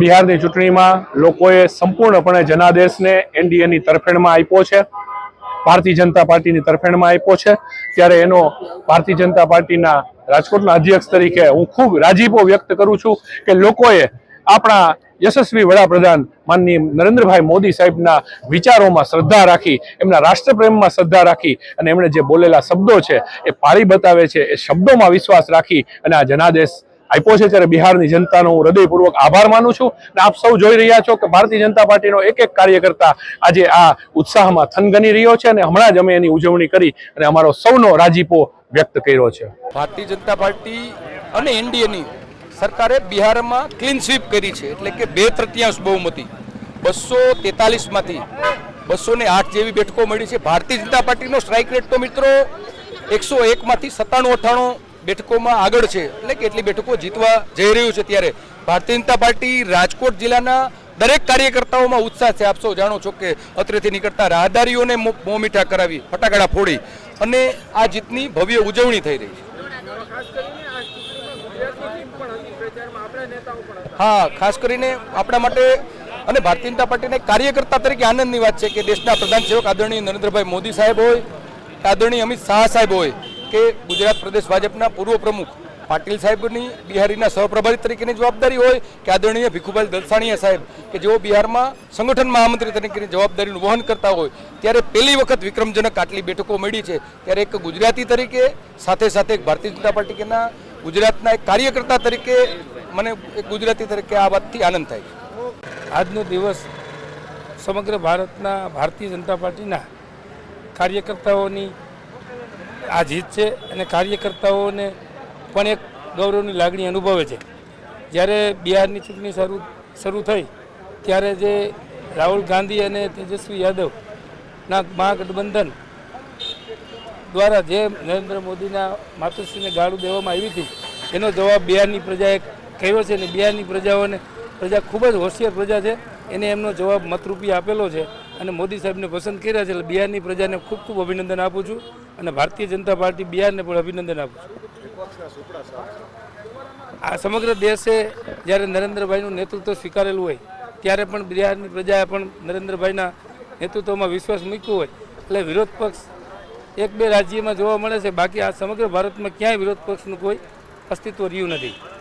બિહારની ચૂંટણીમાં લોકોએ સંપૂર્ણપણે જનાદેશને એનડીએની તરફેણમાં આપ્યો છે, ભારતીય જનતા પાર્ટીની તરફેણમાં આપ્યો છે. ત્યારે એનો ભારતીય જનતા પાર્ટીના રાજકોટના અધ્યક્ષ તરીકે હું ખૂબ રાજીપો વ્યક્ત કરું છું કે લોકોએ આપણા યશસ્વી વડાપ્રધાન માનનીય નરેન્દ્રભાઈ મોદી સાહેબના વિચારોમાં શ્રદ્ધા રાખી, એમના રાષ્ટ્રપ્રેમમાં શ્રદ્ધા રાખી અને એમણે જે બોલેલા શબ્દો છે એ પાળી બતાવે છે, એ શબ્દોમાં વિશ્વાસ રાખી અને આ જનાદેશ આપ્યો છે ત્યારે બિહારની જનતાનો હું હૃદયપૂર્વક આભાર માનું છું અને આપ સૌ જોઈ રહ્યા છો કે ભારતીય જનતા પાર્ટીનો એક એક કાર્યકર્તા આજે આ ઉત્સાહમાં થનગની રહ્યો છે અને હમણાં જ અમે એની ઉજવણી કરી અને અમારો સૌનો રાજીપો વ્યક્ત કર્યો છે. ભારતીય જનતા પાર્ટી અને એનડીએની સરકારે બિહારમાં ક્લીન સ્વીપ કરી છે એટલે કે બે તૃતીયાંશ બહુમતી. બસો તેતાલીસમાંથી બસો ને આઠ જેવી બેઠકો મળી છે. ભારતીય જનતા પાર્ટીનો સ્ટ્રાઇક રેટ તો મિત્રો એકસો એકમાંથી સત્તાણું અઠ્ઠાણું બેઠકોમાં આગળ છે. એટલે કે એટલી બેઠકો જીતવા જઈ રહ્યું છે ત્યારે. ભારતીય જનતા પાર્ટી રાજકોટ જિલ્લાના દરેક કાર્યકર્તાઓમાં ઉત્સાહ છે. આપ સૌ જાણો છો કે અત્રેથી નીકળતા રાહદારીઓને મો મીઠા કરાવી ફટાકડા ફોડી અને આ જીતની ભવ્ય ઉજવણી થઈ રહી છે. હા, ખાસ કરીને આપણા માટે અને ભારતીય જનતા પાર્ટીના કાર્યકર્તા તરીકે આનંદની વાત છે કે દેશના પ્રધાન સેવક આદરણીય નરેન્દ્રભાઈ મોદી સાહેબ હોય આદરણીય અમિત શાહ સાહેબ હોય. કે ગુજરાત પ્રદેશ ભાજપના પૂર્વ પ્રમુખ પાટીલ સાહેબની બિહારીના સહપ્રભારી તરીકેની જવાબદારી હોય કે આદરણીય ભીખુભાઈ દલસાણીયા સાહેબ, કે જેઓ બિહારમાં સંગઠન મહામંત્રી તરીકેની જવાબદારીનું વહન કરતા હોય, ત્યારે પહેલી વખત વિક્રમજનક આટલી બેઠકો મળી છે, ત્યારે એક ગુજરાતી તરીકે, સાથે સાથે એક ભારતીય જનતા પાર્ટીના ગુજરાતના એક કાર્યકર્તા તરીકે મને એક ગુજરાતી તરીકે આ વાતથી આનંદ થાય આજનો દિવસ સમગ્ર ભારતના, ભારતીય જનતા પાર્ટીના કાર્યકર્તાઓની આ જીત છે અને કાર્યકર્તાઓને પણ એક ગૌરવની લાગણી અનુભવે છે. જ્યારે બિહારની ચૂંટણી શરૂ શરૂ થઈ, ત્યારે જે રાહુલ ગાંધી અને તેજસ્વી યાદવના મહાગઠબંધન દ્વારા જે નરેન્દ્ર મોદીના માતૃશ્રીને ગાળું દેવામાં આવી હતી, એનો જવાબ બિહારની પ્રજાએ કહ્યો છે અને બિહારની પ્રજાઓને, પ્રજા ખૂબ જ હોશિયાર પ્રજા છે. એને એમનો જવાબ મતરૂપી આપેલો છે. અને મોદી સાહેબને પસંદ કર્યા છે એટલે બિહારની પ્રજાને ખૂબ ખૂબ અભિનંદન આપું છું અને ભારતીય જનતા પાર્ટી બિહારને પણ અભિનંદન આપું છું. આ સમગ્ર દેશે જ્યારે નરેન્દ્રભાઈનું નેતૃત્વ સ્વીકારેલું હોય, ત્યારે પણ બિહારની પ્રજાએ પણ નરેન્દ્રભાઈના નેતૃત્વમાં વિશ્વાસ મૂક્યો હોય, એટલે વિરોધ પક્ષ એક બે રાજ્યમાં જોવા મળે છે. બાકી આ સમગ્ર ભારતમાં ક્યાંય વિરોધ પક્ષનું કોઈ અસ્તિત્વ રહ્યું નથી.